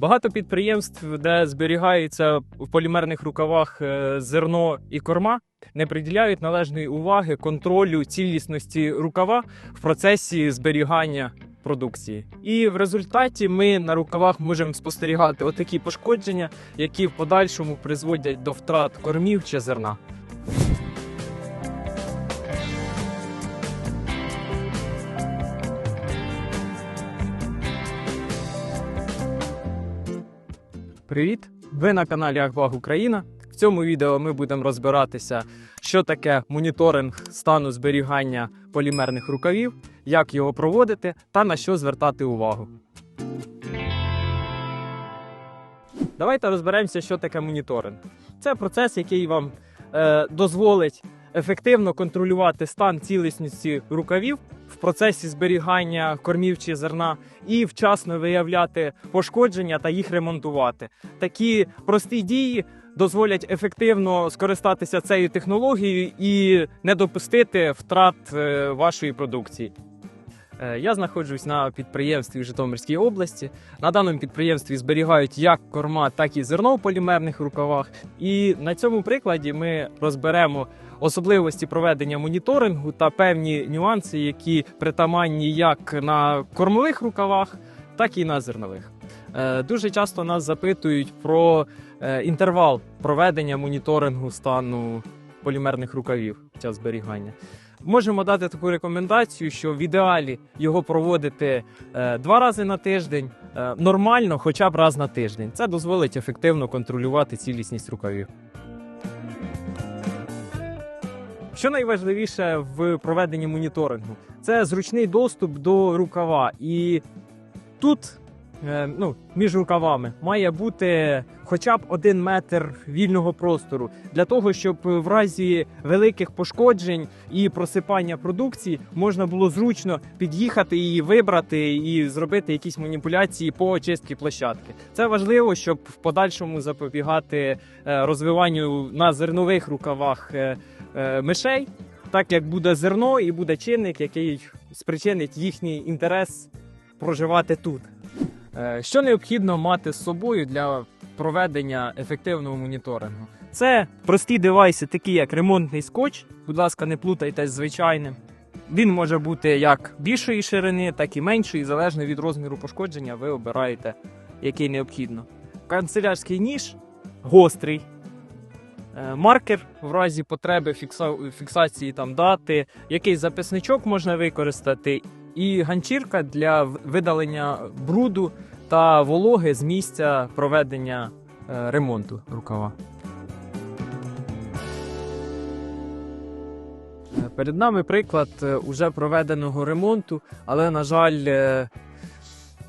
Багато підприємств, де зберігається в полімерних рукавах е, зерно і корма, не приділяють належної уваги контролю цілісності рукава в процесі зберігання продукції. І в результаті ми на рукавах можемо спостерігати отакі пошкодження, які в подальшому призводять до втрат кормів чи зерна. Привіт! Ви на каналі Агваг Україна. В цьому відео ми будемо розбиратися, що таке моніторинг стану зберігання полімерних рукавів, як його проводити та на що звертати увагу. Давайте розберемося, що таке моніторинг. Це процес, який вам е, дозволить ефективно контролювати стан цілісності рукавів в процесі зберігання кормів чи зерна і вчасно виявляти пошкодження та їх ремонтувати. Такі прості дії дозволять ефективно скористатися цією технологією і не допустити втрат е, вашої продукції. Е, Я знаходжусь на підприємстві в Житомирській області. На даному підприємстві зберігають як корма, так і зерно в полімерних рукавах. І на цьому прикладі ми розберемо особливості проведення моніторингу та певні нюанси, які притаманні як на кормових рукавах, так і на зернових. Е, Дуже часто нас запитують про е, інтервал проведення моніторингу стану полімерних рукавів час зберігання. Можемо дати таку рекомендацію, що в ідеалі його проводити е, два рази на тиждень, нормально, хоча б раз на тиждень. Це дозволить ефективно контролювати цілісність рукавів. Що найважливіше в проведенні моніторингу? Це зручний доступ до рукава. І тут, е, ну, між рукавами, має бути хоча б один метр вільного простору для того, щоб в разі великих пошкоджень і просипання продукції можна було зручно під'їхати її вибрати і зробити якісь маніпуляції по очистці площадки. Це важливо, щоб в подальшому запобігати е, розвиванню на зернових рукавах е, мишей, так як буде зерно і буде чинник, який спричинить їхній інтерес проживати тут. Е, Що необхідно мати з собою для проведення ефективного моніторингу? Це прості девайси, такі як ремонтний скотч. Будь ласка, не плутайте з звичайним. Він може бути як більшої ширини, так і меншої, залежно від розміру пошкодження, ви обираєте, який необхідно. Канцелярський ніж гострий. Е, Маркер в разі потреби фікса- фіксації там дати, якийсь записничок можна використати, і ганчірка для видалення бруду та вологи з місця проведення е, ремонту рукава. Е, Перед нами приклад уже проведеного ремонту, але, на жаль,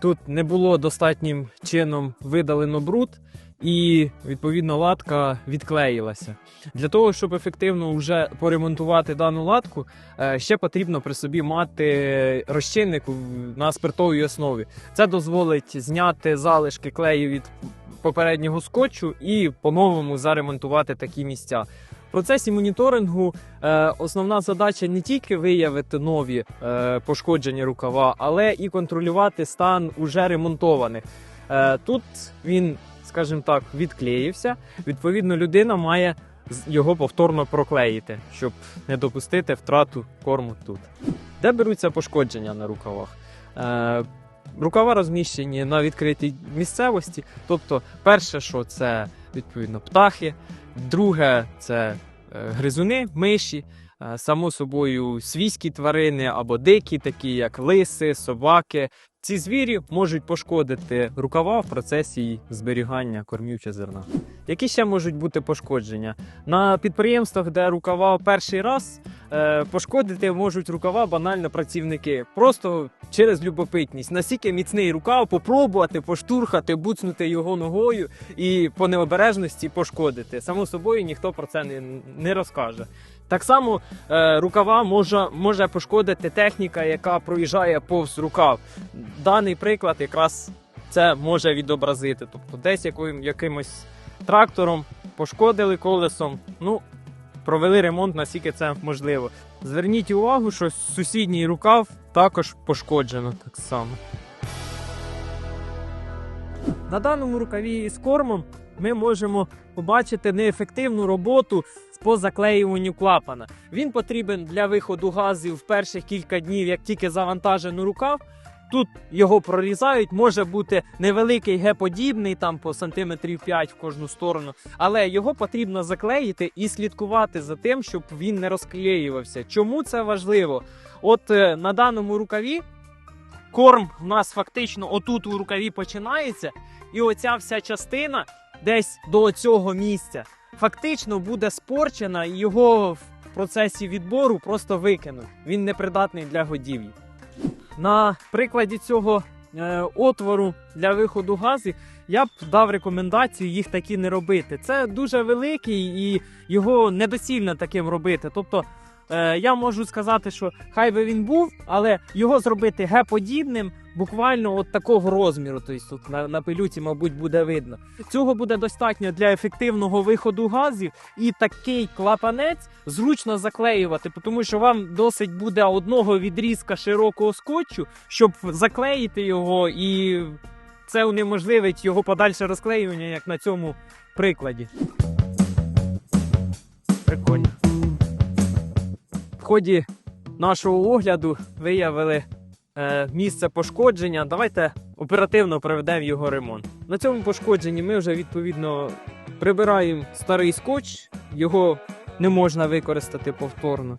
тут не було достатнім чином видалено бруд, і відповідно латка відклеїлася. Для того, щоб ефективно вже поремонтувати дану латку, е, ще потрібно при собі мати розчинник на спиртовій основі. Це дозволить зняти залишки клею від попереднього скотчу і по-новому заремонтувати такі місця. В процесі моніторингу е, основна задача не тільки виявити нові е, пошкодження рукава, але і контролювати стан уже ремонтованих. Е, тут він, скажімо так, відклеївся. Відповідно, людина має його повторно проклеїти, щоб не допустити втрату корму тут. Де беруться пошкодження на рукавах? Е, рукава розміщені на відкритій місцевості. Тобто, перше, що це відповідно птахи, друге це е, гризуни, миші. е, Само собою свійські тварини або дикі, такі як лиси, собаки. Ці звірі можуть пошкодити рукава в процесі зберігання кормів чи зерна. Які ще можуть бути пошкодження? На підприємствах, де рукава перший раз е, пошкодити можуть рукава банально працівники. Просто через любопитність. Настільки міцний рукав, попробувати поштурхати, буцнути його ногою і по необережності пошкодити. Само собою ніхто про це не, не розкаже. Так само е, рукава може, може пошкодити техніка, яка проїжджає повз рукав. Даний приклад якраз це може відобразити. Тобто десь яким, якимось трактором пошкодили колесом. Ну, провели ремонт, наскільки це можливо. Зверніть увагу, що сусідній рукав також пошкоджено так само. На даному рукаві з кормом ми можемо побачити неефективну роботу по заклеюванню клапана. Він потрібен для виходу газів в перших кілька днів, як тільки завантажено рукав. Тут його прорізають, може бути невеликий Г-подібний, там по сантиметрів 5 в кожну сторону, але його потрібно заклеїти і слідкувати за тим, щоб він не розклеювався. Чому це важливо? От е, на даному рукаві корм в нас фактично отут у рукаві починається, і оця вся частина десь до цього місця фактично буде спорчена, і його в процесі відбору просто викинуть. Він непридатний для годівлі. На прикладі цього е, отвору для виходу газу я б дав рекомендацію їх такі не робити. Це дуже великий і його недоцільно таким робити. Тобто е, я можу сказати, що хай би він був, але його зробити Г-подібним, буквально от такого розміру. Тобто тут на, на пилюці, мабуть, буде видно. Цього буде достатньо для ефективного виходу газів, і такий клапанець зручно заклеювати, тому що вам досить буде одного відрізка широкого скотчу, щоб заклеїти його, і це унеможливить його подальше розклеювання, як на цьому прикладі. Прикольно. Ході нашого огляду виявили е, місце пошкодження. Давайте оперативно проведемо його ремонт. На цьому пошкодженні ми вже відповідно прибираємо старий скотч, його не можна використати повторно.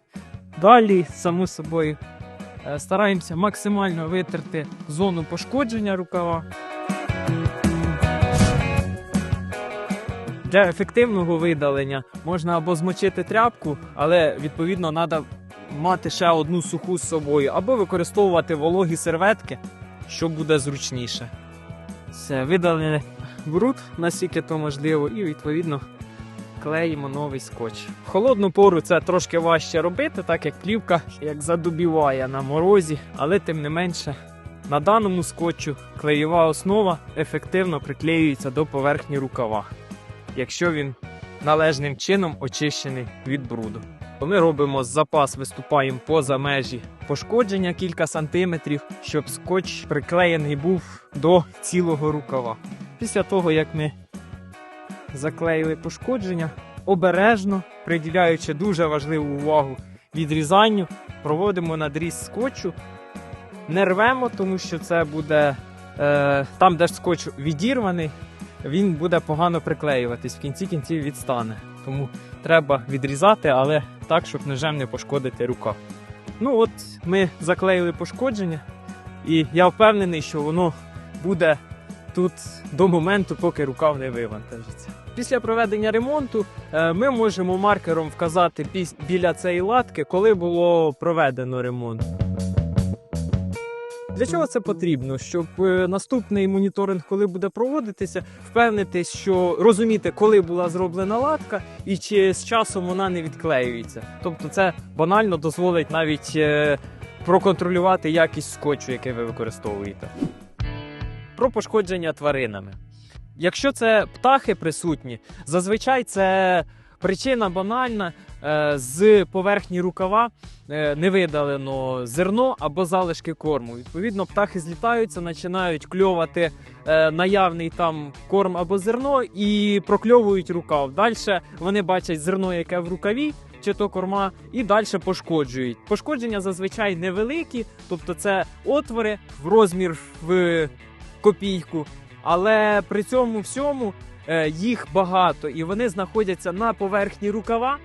Далі, само собою, е, стараємося максимально витерти зону пошкодження рукава. Для ефективного видалення можна або змочити тряпку, але відповідно треба мати ще одну суху з собою, або використовувати вологі серветки, що буде зручніше. Все, видалили бруд, наскільки то можливо, і відповідно клеїмо новий скотч. В холодну пору це трошки важче робити, так як плівка як задубіває на морозі, але тим не менше. На даному скотчу клеєва основа ефективно приклеюється до поверхні рукава, якщо він належним чином очищений від бруду. Ми робимо запас, виступаємо поза межі пошкодження кілька сантиметрів, щоб скотч приклеєний був до цілого рукава. Після того, як ми заклеїли пошкодження, обережно, приділяючи дуже важливу увагу відрізанню, проводимо надріз скотчу. Не рвемо, тому що це буде е, там, де ж скотч відірваний, він буде погано приклеюватись, в кінці кінців відстане. Тому треба відрізати, але так, щоб ножем не пошкодити рукав. Ну от ми заклеїли пошкодження, і я впевнений, що воно буде тут до моменту, поки рукав не вивантажиться. Після проведення ремонту е, ми можемо маркером вказати біля цієї латки, коли було проведено ремонт. Для чого це потрібно? Щоб е, наступний моніторинг, коли буде проводитися, впевнитись, що розуміти, коли була зроблена латка і чи з часом вона не відклеюється. Тобто, це банально дозволить навіть е, проконтролювати якість скотчу, який ви використовуєте. Про пошкодження тваринами. Якщо це птахи присутні, зазвичай це причина банальна. Е, З поверхні рукава е, не видалено зерно або залишки корму. Відповідно, птахи злітаються, починають кльовати е, наявний там корм або зерно і прокльовують рукав. Далі вони бачать зерно, яке в рукаві. Чи то корма, і далі пошкоджують. Пошкодження зазвичай невеликі, тобто це отвори в розмір в копійку, але при цьому всьому їх багато, і вони знаходяться на поверхні рукава,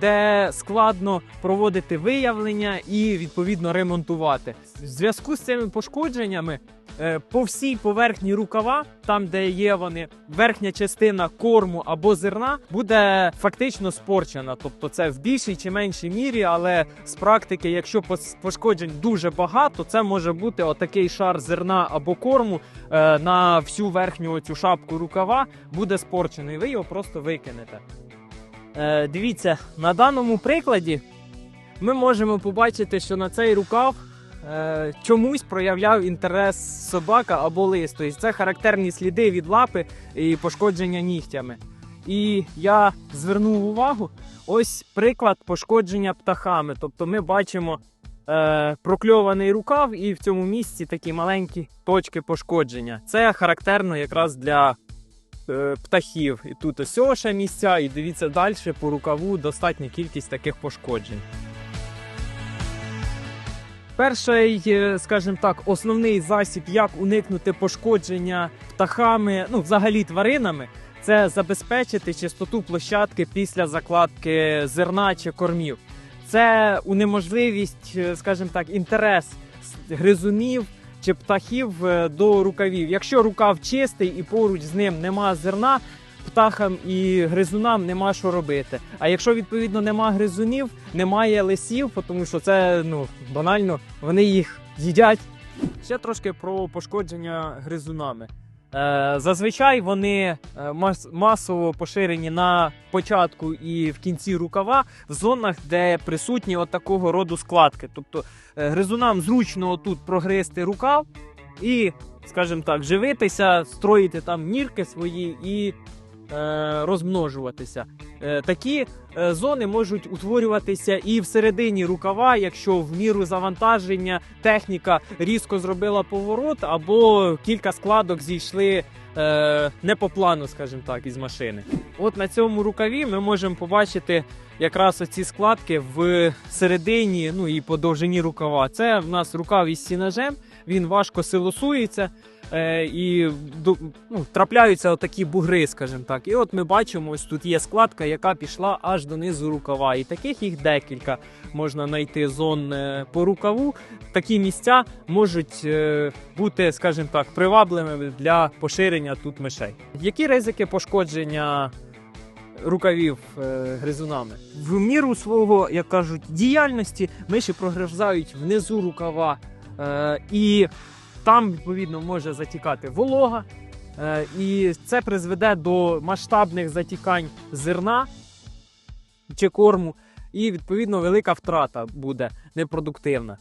де складно проводити виявлення і відповідно ремонтувати. В зв'язку з цими пошкодженнями е, по всій поверхні рукава, там де є вони, верхня частина корму або зерна буде фактично спорчена. Тобто це в більшій чи меншій мірі, але з практики, якщо пошкоджень дуже багато, це може бути отакий шар зерна або корму е, на всю верхню цю шапку рукава буде спорчений. Ви його просто викинете. Е, дивіться, на даному прикладі ми можемо побачити, що на цей рукав е, чомусь проявляв інтерес собака або лис. Тобто це характерні сліди від лапи і пошкодження нігтями. І я звернув увагу, ось приклад пошкодження птахами. Тобто ми бачимо е, прокльований рукав, і в цьому місці такі маленькі точки пошкодження. Це характерно якраз для птахів. І тут ось ще місця, і дивіться далі по рукаву достатня кількість таких пошкоджень. Перший, е, скажімо так, основний засіб, як уникнути пошкодження птахами, ну взагалі тваринами, це забезпечити чистоту площадки після закладки зерна чи кормів. Це унеможливість, е, скажімо так, інтерес гризунів чи птахів е, до рукавів. Якщо рукав чистий і поруч з ним нема зерна, птахам і гризунам нема що робити. А якщо відповідно нема гризунів, немає лисів, тому що це ну банально, вони їх їдять. Ще трошки про пошкодження гризунами. Е, зазвичай вони е, масово поширені на початку і в кінці рукава в зонах, де присутні от такого роду складки. Тобто е, гризунам зручно тут прогризти рукав і, скажімо так, живитися, строїти там нірки свої і е, розмножуватися. Е, такі е, зони можуть утворюватися і всередині рукава, якщо в міру завантаження техніка різко зробила поворот, або кілька складок зійшли е, не по плану, скажімо так, із машини. От на цьому рукаві ми можемо побачити якраз оці складки в середині, ну і по довжині рукава. Це в нас рукав із сінажем, він важко силосується. Е, і ну, трапляються отакі бугри, скажімо так. І от ми бачимо, ось тут є складка, яка пішла аж донизу рукава. І таких їх декілька можна знайти зон е, по рукаву. Такі місця можуть е, бути, скажімо так, привабливими для поширення тут мишей. Які ризики пошкодження рукавів е, гризунами? В міру свого, як кажуть, діяльності миші прогризають внизу рукава. Е, і там відповідно може затікати волога, е, і це призведе до масштабних затікань зерна чи корму, і відповідно велика втрата буде непродуктивна.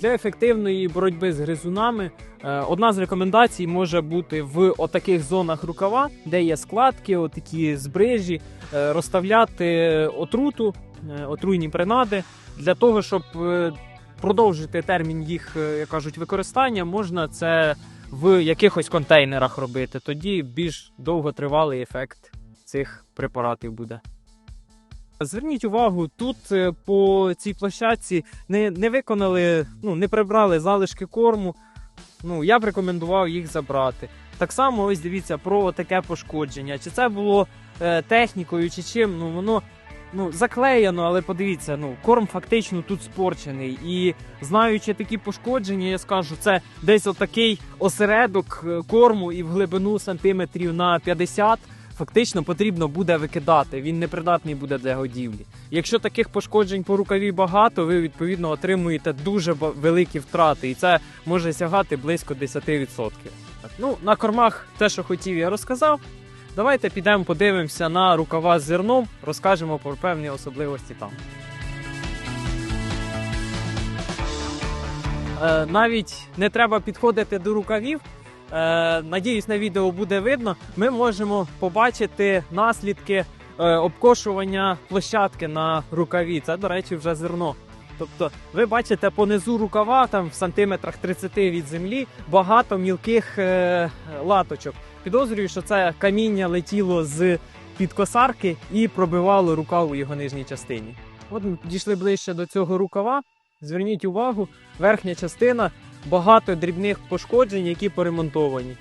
Для ефективної боротьби з гризунами е, одна з рекомендацій може бути в отаких зонах рукава, де є складки, отакі збрижі, е, розставляти отруту, отруйні принади для того, щоб продовжити термін їх, е, як кажуть, використання, можна це в якихось контейнерах робити. Тоді більш довготривалий ефект цих препаратів буде. Зверніть увагу, тут е, по цій площадці не, не виконали, ну не прибрали залишки корму. Ну, я б рекомендував їх забрати. Так само, ось дивіться про таке пошкодження. Чи це було е, технікою, чи чим, ну воно ну, заклеєно, але подивіться, ну, корм фактично тут спорчений. І знаючи такі пошкодження, я скажу, це десь отакий осередок е, корму і в глибину сантиметрів на 50 фактично потрібно буде викидати. Він непридатний буде для годівлі. Якщо таких пошкоджень по рукаві багато, ви відповідно отримуєте дуже великі втрати, і це може сягати близько 10%. Ну, на кормах те, що хотів, я розказав. Давайте підемо подивимося на рукава з зерном, розкажемо про певні особливості там. Е, навіть не треба підходити до рукавів. Е, надіюсь, на відео буде видно. Ми можемо побачити наслідки е, обкошування площадки на рукаві. Це, до речі, вже зерно. Тобто, ви бачите понизу рукава, там в сантиметрах 30 від землі, багато мілких латочок. Підозрюю, що це каміння летіло з під косарки і пробивало рукав у його нижній частині. От ми підійшли ближче до цього рукава. Зверніть увагу, верхня частина багато дрібних пошкоджень, які поремонтовані.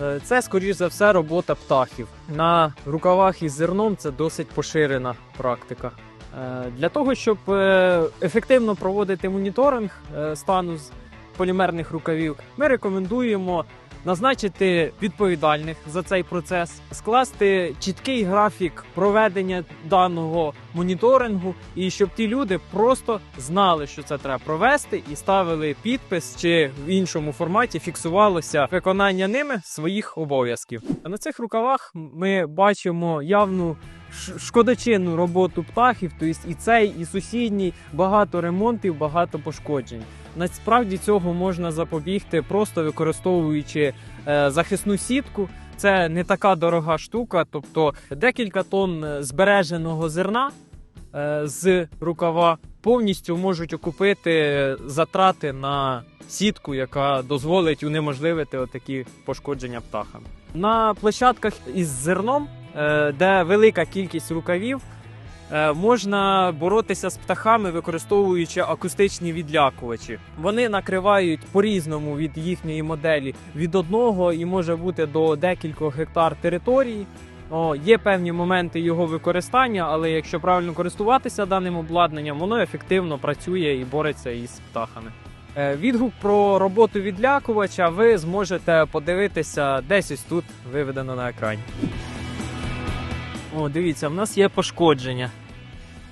Е, Це, скоріш за все, робота птахів. На рукавах із зерном це досить поширена практика. Е, Для того, щоб е, ефективно проводити моніторинг стану з полімерних рукавів, ми рекомендуємо назначити відповідальних за цей процес, скласти чіткий графік проведення даного моніторингу, і щоб ті люди просто знали, що це треба провести, і ставили підпис чи в іншому форматі фіксувалося виконання ними своїх обов'язків. А на цих рукавах ми бачимо явну шкодочинну роботу птахів, тобто і цей, і сусідній, багато ремонтів, багато пошкоджень. Насправді цього можна запобігти, просто використовуючи е, захисну сітку. Це не така дорога штука, тобто декілька тонн е, збереженого зерна е, з рукава повністю можуть окупити затрати на сітку, яка дозволить унеможливити отакі пошкодження птахами. На площадках із зерном, де велика кількість рукавів, можна боротися з птахами, використовуючи акустичні відлякувачі. Вони накривають по-різному від їхньої моделі від одного і може бути до декількох гектар території. О, є певні моменти його використання, але якщо правильно користуватися даним обладнанням, воно ефективно працює і бореться із птахами. Е, Відгук про роботу відлякувача ви зможете подивитися десь ось тут виведено на екрані. О, дивіться, в нас є пошкодження.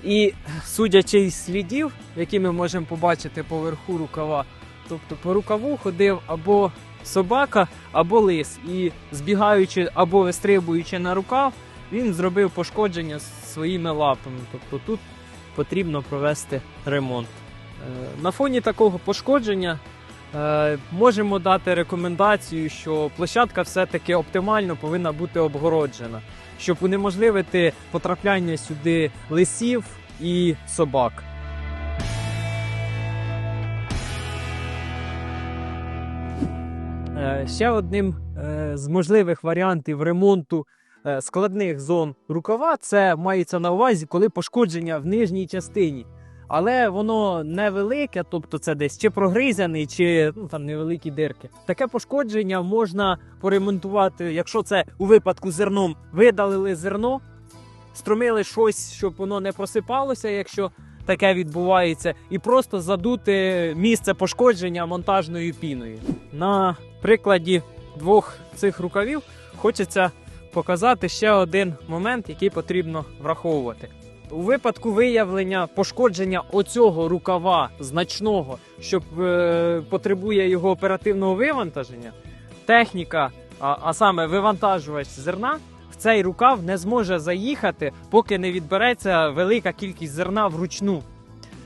І судячи із слідів, які ми можемо побачити поверху рукава, тобто по рукаву ходив або собака, або лис. І збігаючи або вистрибуючи на рукав, він зробив пошкодження своїми лапами. Тобто тут потрібно провести ремонт. Е, На фоні такого пошкодження е, можемо дати рекомендацію, що площадка все-таки оптимально повинна бути обгороджена, щоб унеможливити потрапляння сюди лисів і собак. Е, Ще одним е, з можливих варіантів ремонту е, складних зон рукава це мається на увазі, коли пошкодження в нижній частині. Але воно невелике, тобто це десь чи прогризаний, чи ну, там невеликі дирки. Таке пошкодження можна поремонтувати, якщо це у випадку зерном видалили зерно, струмили щось, щоб воно не просипалося, якщо таке відбувається, і просто задути місце пошкодження монтажною піною. На прикладі двох цих рукавів хочеться показати ще один момент, який потрібно враховувати. У випадку виявлення пошкодження оцього рукава значного, що е, потребує його оперативного вивантаження, техніка, а, а саме вивантажувач зерна, в цей рукав не зможе заїхати, поки не відбереться велика кількість зерна вручну.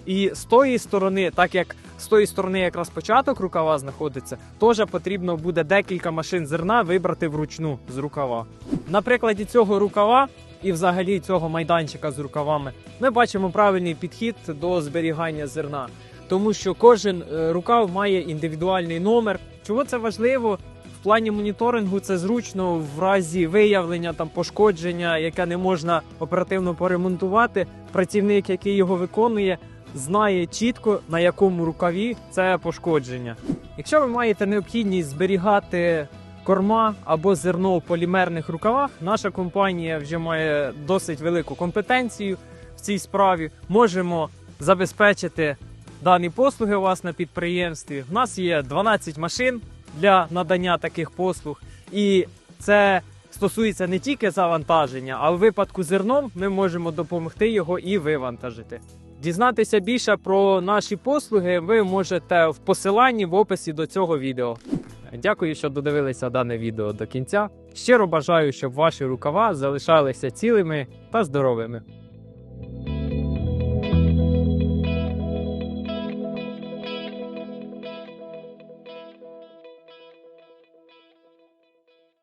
І з тої сторони, так як з тої сторони якраз початок рукава знаходиться, теж потрібно буде декілька машин зерна вибрати вручну з рукава. На прикладі цього рукава і взагалі цього майданчика з рукавами ми бачимо правильний підхід до зберігання зерна, тому що кожен е, рукав має індивідуальний номер. Чого це важливо? В плані моніторингу це зручно в разі виявлення там пошкодження, яке не можна оперативно поремонтувати. Працівник, який його виконує, знає чітко на якому рукаві це пошкодження. Якщо ви маєте необхідність зберігати корма або зерно в полімерних рукавах, наша компанія вже має досить велику компетенцію в цій справі. Можемо забезпечити дані послуги у вас на підприємстві. У нас є 12 машин для надання таких послуг, і це стосується не тільки завантаження, а в випадку зерном ми можемо допомогти його і вивантажити. Дізнатися більше про наші послуги ви можете в посиланні в описі до цього відео. Дякую, що додивилися дане відео до кінця. Щиро бажаю, щоб ваші рукава залишалися цілими та здоровими.